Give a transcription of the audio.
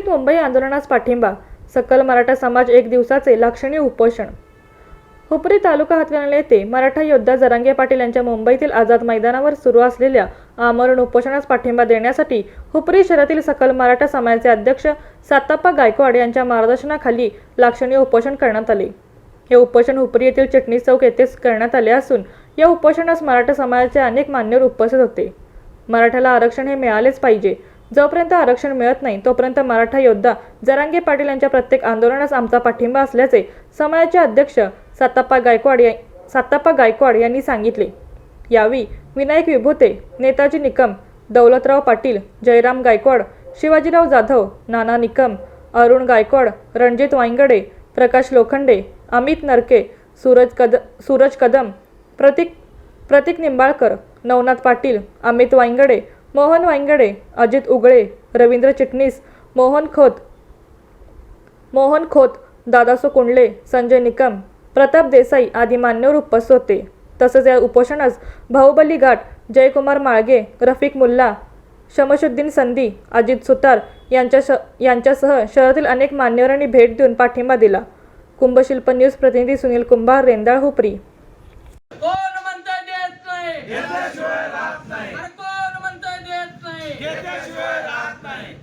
मुंबईत मुंबई आंदोलनास पाठिंबा सकल मराठा समाज एक दिवसाचे लाक्षणीय उपोषण. हुपरी तालुका हातकणंगले येथे मराठा योद्धा जरांगे पाटील यांच्या मुंबईतील आझाद मैदानावर सुरू असलेल्या आमरण उपोषणास पाठिंबा देण्यासाठी हुपरी शहरातील सकल मराठा समाजाचे अध्यक्ष साताप्पा गायकवाड यांच्या मार्गदर्शनाखाली लाक्षणीय उपोषण करण्यात आले. हे उपोषण हुपरी येथील चटणी चौक येथेच करण्यात आले असून या उपोषणास मराठा समाजाचे अनेक मान्यवर उपस्थित होते. मराठ्याला आरक्षण हे मिळालेच पाहिजे जोपर्यंत आरक्षण मिळत नाही तोपर्यंत मराठा योद्धा जरांगे पाटील यांच्या प्रत्येक आंदोलनास आमचा पाठिंबा असल्याचे समाजाचे अध्यक्ष साताप्पा गायकवाड या साताप्पा गायकवाड यांनी सांगितले. यावेळी विनायक विभूते नेताजी निकम दौलतराव पाटील जयराम गायकवाड शिवाजीराव जाधव नाना निकम अरुण गायकवाड रणजित वाईंगडे प्रकाश लोखंडे अमित नरके सूरज कद सूरज कदम प्रतीक प्रतीक निंबाळकर नवनाथ पाटील अमित वायंगडे मोहन वांगडे अजित उगळे रवींद्र चिटणीस मोहन खोत मोहन खोत दादासो कोंडले संजय निकम प्रताप देसाई आदी मान्यवर उपस्थित होते. तसंच या उपोषणास भाऊबली घाट जयकुमार माळगे रफिक मुल्ला शमशुद्दीन संधी अजित सुतार यांच्या श यांच्यासह शहरातील अनेक मान्यवरांनी भेट देऊन पाठिंबा दिला. कुंभशिल्प न्यूज प्रतिनिधी सुनील कुंभार रेंदाळ हुपरी. राहत नाही.